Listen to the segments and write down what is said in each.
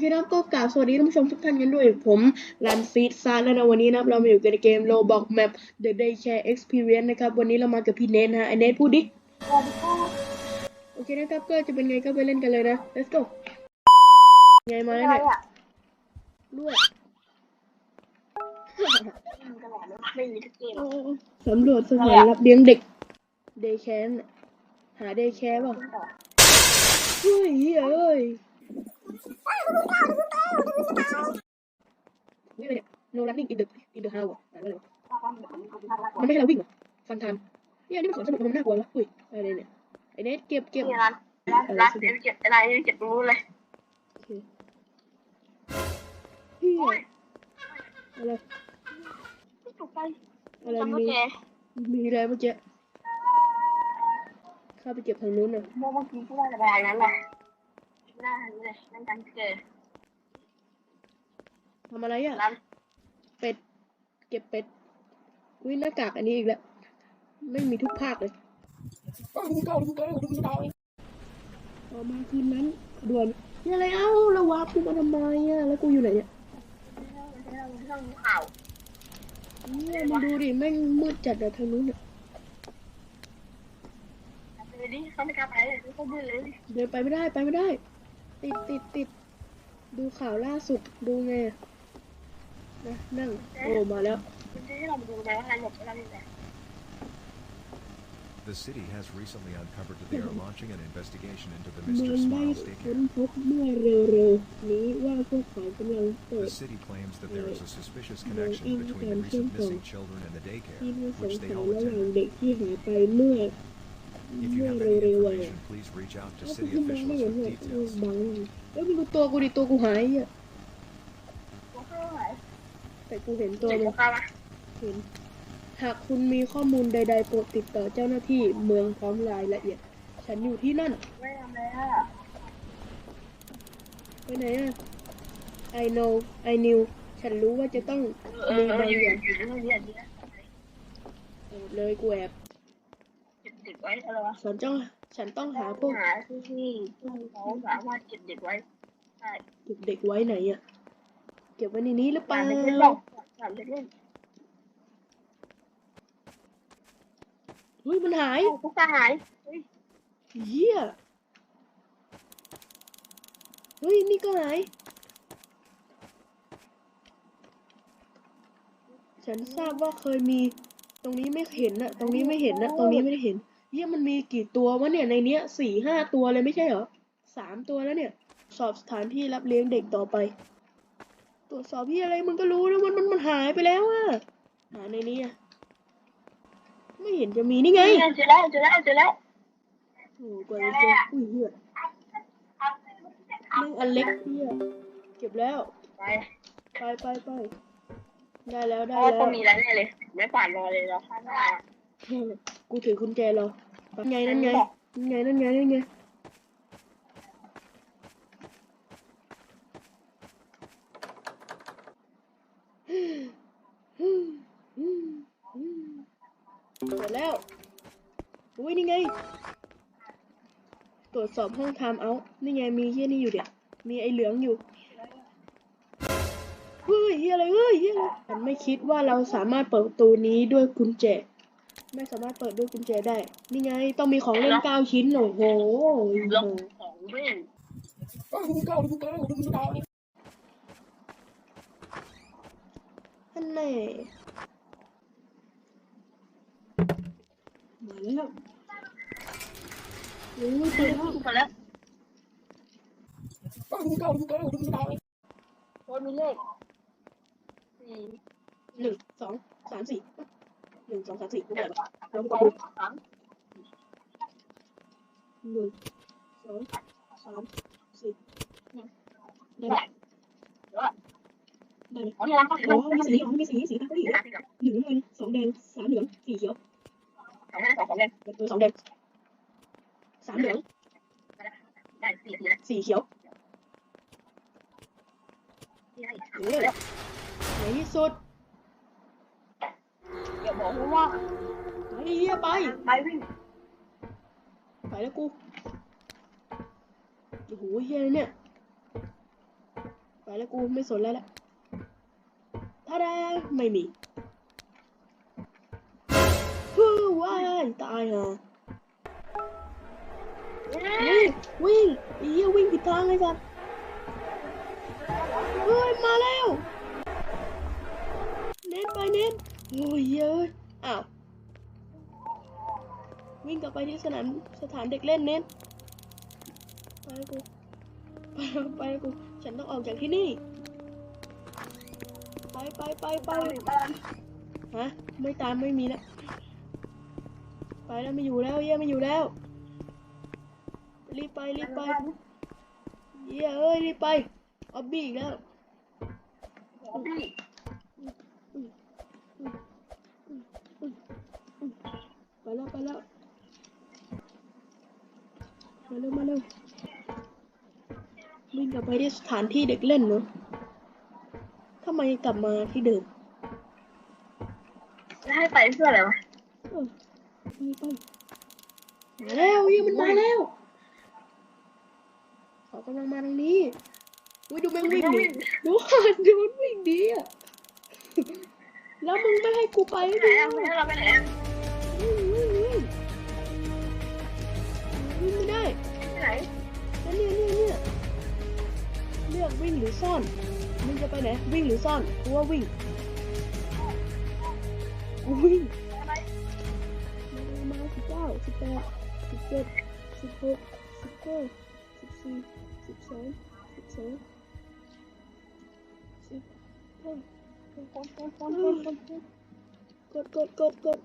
เคนะครับก็กราบสวัสดีท่านผู้ชมทุกท่านกันด้วย ผมรันซีดซาร์แล้วนะวันนี้นะครับ เรามาอยู่กันในเกม Roblox Map The Daycare Experience นะครับ วันนี้เรามากับพี่เนทนะฮะไอเนทพูดดิโอเคนะครับก็จะเป็นไงก็ไปเล่นกันเลยนะ let's go ไงมาแล้วเนี่ยด้วยไม่มีทุกเกมโอ้สำรวจสถานรับเลี้ยงเด็ก Daycare น่ะหา Daycare เปล่าเฮ้ยเอ้ย นี่อะไรเนี่ย no running in the in the house อะอะไรวะมันไม่ให้เราวิ่งเหรอฟันทันเนี่ยอันนี่มันของสนุกมันน่ากลัววะอุ้ยอะไรเนี่ยไอเนทเก็บเก็บนี่ร้านร้านเดี๋ยวเก็บอะไรเก็บรู้เลยโอเคเฮ้ยโอ้ยอะไรตกใจอะไรจำโอมีเคมีอะไรเมื่อกี้เข้าไปเก็บทางนู้นน่ะเมื่อกี้ที่ว่าจะไปทางนั้นแหละ หน้าเลยนั่นกันเกิดทำอะไรอะ ร้านเป็ด เก็บเป็ด อุ้ยหน้ากากอันนี้อีกแล้ว ไม่มีทุกภาคเลยออกมาคืนนั้นด่วนนี่อะไรเอ้าแล้ววาร์ปกูมาทำไมอะ แล้วกูอยู่ไหนเนี่ยเรื่องข่าวเนี่ยมาดูดิแม่งมืดจัดอะทางนู้นอะเลยดิเขาไม่กล้าไปเลยเขาดื้อเลย เดินไปไม่ได้ไปไม่ได้ ติดติดติดดูข่าวล่าสุดดูไงอะนะนั่งโอ้มาแล้ว มันจะให้เราดูนะว่าอะไรหลบอะไรเนี่ย The city has recently uncovered that they are launching an investigation into the เมื Mr. องได้ Smiles ค้น daycare. พบเมื่อเร็วๆนี้ว่าพวกเขากำลังเปิด The city claims that there is a suspicious connection between the recent missing children and the ที่น่า daycare, สง which สั they ย all ระหว่าง attended. เด็กที่หายไปเมื่อ If you เมื่อ have any เร็วๆอะ information, please reach out to เอา city คุณมองไม่ officials เห็น with เหรอ details. บังเอ้ยมึงดูตัวกูดิตัวกูหายอะตัวเข้าไหนแต่กูเห็นตัวเจ็บมึหังวเข้ามาเห็นหากคุณมีข้อมูลใด ๆ โปรดติดต่อเจ้าหน้าที่เมืองพร้อมรายละเอียด ฉันอยู่ที่นั่น ไม่ทำเลยอะไปไหนอะ I know I knew ฉันรู้ว่าจะต้องเออมีเออบางอยู่อย่างอยู่เรื่องนี้อันนี้แอบเลยกูแอบเก็บเด็ก ไว้อะไรวะฉันต้องฉันต้องหาพวกหาที่ที่เขาสามารถเก็บเด็กไว้ได้เก็บเด็กไว้ไหนอะ เก็บไว้ในนี้หรือเปสาล่ามเด็กเล่นบ้างสามเด็กเล่นเฮ้ยมันหายทุกตาหายเฮ้ยเหี้ยเฮ้ยนี่ก็หาย ฉันทราบว่าเคยมี ตรงนี้ไม่เห็นนะตรงนี้ไม่เห็นนะตรงนี้ไม่ได้เห็น เหี้ยมันมีกี่ตัววะเนี่ยในเนี้ยสี่ห้าตัวเลยไม่ใช่เหรอสามตัวแล้วเนี่ย สอบสถานที่รับเลี้ยงเด็กต่อไป ตรวจสอบที่อะไรมึงก็รู้นะมันมันมันหายไปแล้วอะหาในนี้อะไม่เห็นจะมีนี่ไงเจอแล้วเจอแล้วเจอแล้วโอ้กว่าจะเจออุ้ยเหี้ยแม่งอันเล็กเหี้ยเก็บแล้ว ไปไปไปไปได้แล้วเพได้ราะว่าแล้ต้อวงมีอะไรแน่เลย ไม่ผ่านรอเลยเราข้างหน้า กูถือกุญแจรอนั่นไงนั่นไงนั่นไงนั่นไงนั่นไงเสร็จแล้ว อุ้ยนี่ไง ตรวจสอบห้องไทม์เอาท์นี่ไงมีเฮียนี่อยู่เดี๋ยวมีไอเหลืองอยู่เฮ้ยเฮียอะไรเฮ้ยเฮียอะไรฉันไม่คิดว่าเราสามารถเปิดประตูนี้ด้วยกุญแจ ไม่สามารถเปิดด้วยกุญแจได้ นี่ไง ต้องมีของเล่นเก้าชิ้นโอ้โหลงของเว้นท่านแน่มาแล้วโอ้ยเปิดแล้วถูกแล้วโอ้ยมีเลขสี่หนึ่งสองสามสี่ หนึ่งสองสามสี่หนึ่งลองสกอดงดูสามหนึ่งสองสามสี่ได้ไหมแปดได้ไหม อ๋อนี่ร้านก็อ๋อมีสีอ๋อมีสีสีตาก็ดีสหนึ่งน้ำเงินสองแดงสามเหลืองสี่เขียวองให้ได้สองของเล่นเออสองแดงสามเหลืองได้สี่สี่แล้วสี่เขียวที่ให้เออในที่สุดเดี๋ยวบอกว่าไปเฮียไป ไปวิ่งไปแล้วกู โอ้โหเฮียเนี่ยแล้วกูไม่สนแล้วแหละท่าดาไม่มีฮู้ว้ายตายฮะวิ่งวิ่งไอ้เหี้ยวิ่งผิดทางเลยสัตว์เฮ้ยมาแล้ว เน้นไปเน้น โอ้ยเย้ยอ้าววิ่งกลับไปที่สนามสถานเด็กเล่นเน้นไปแล้วกูไปแล้วไปแล้วกูฉันต้องออกจากที่นี่ ไปไปไปไปตามหรือบ้านฮะไม่ตามไม่มีแล้วไปแล้วไม่อยู่แล้วเยี่ยไม่อยู่แล้วรีบไปรีบไปเย่เอ้ยรีบไปออบบี้อีกแล้วพี่ไปแล้วไปแล้วมาเร็วมาเร็ววิ่งก ลับไปที่สถานที่เด็กเล่นเนอะทำไมกลับมาที่เดิมจะให้ไปเพื่ออะไรวะเออไปไปมาแล้วเยี่ยมันมาแล้วเขากำลังมาทางนี้อุ้ยดูแม่งวิ่งดิดูดูมันวิ่งดีอะแล้วมึงไม่ให้กูไปไหนดิอะไม่ให้เราไปไหนอะวิ่งวิ่งวิ่งวิ่งไม่ได้ไปไหนแล้วเนี่ยเนี่ยเนี่ยเลือกวิ่งหรือซ่อน มึงจะไปไหน วิ่งหรือซ่อนกูว่าวิ่งกูวิ่งอะไรมามาสิบเก้าสิบแปดสิบเจ็ดสิบหกสิบห้าสิบสี่สิบสามสิบสองสิบห้าคนคนคนคนคนกดกดกดกด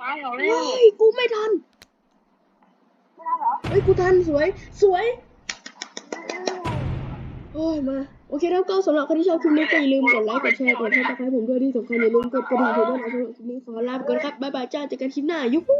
มาเหรอเฮ้ยกูไม่ทันไม่ได้เหรอเฮ้ยกูทันสวยสวย โอ้ยมา โอเคแล้วก็สำหรับใครที่ชอบคลิปนี้ก็อย่าลืมกดไลค์กดแชร์กดซับสไครต์ผมด้วยที่สำคัญอย่าลืมกดกระดิ่งเพื่อด้วยนะสำหรับคลิปนี้ขอลาไปก่อนครับบ๊ายบายจ้าเจอกันคลิปหน้ายุฮู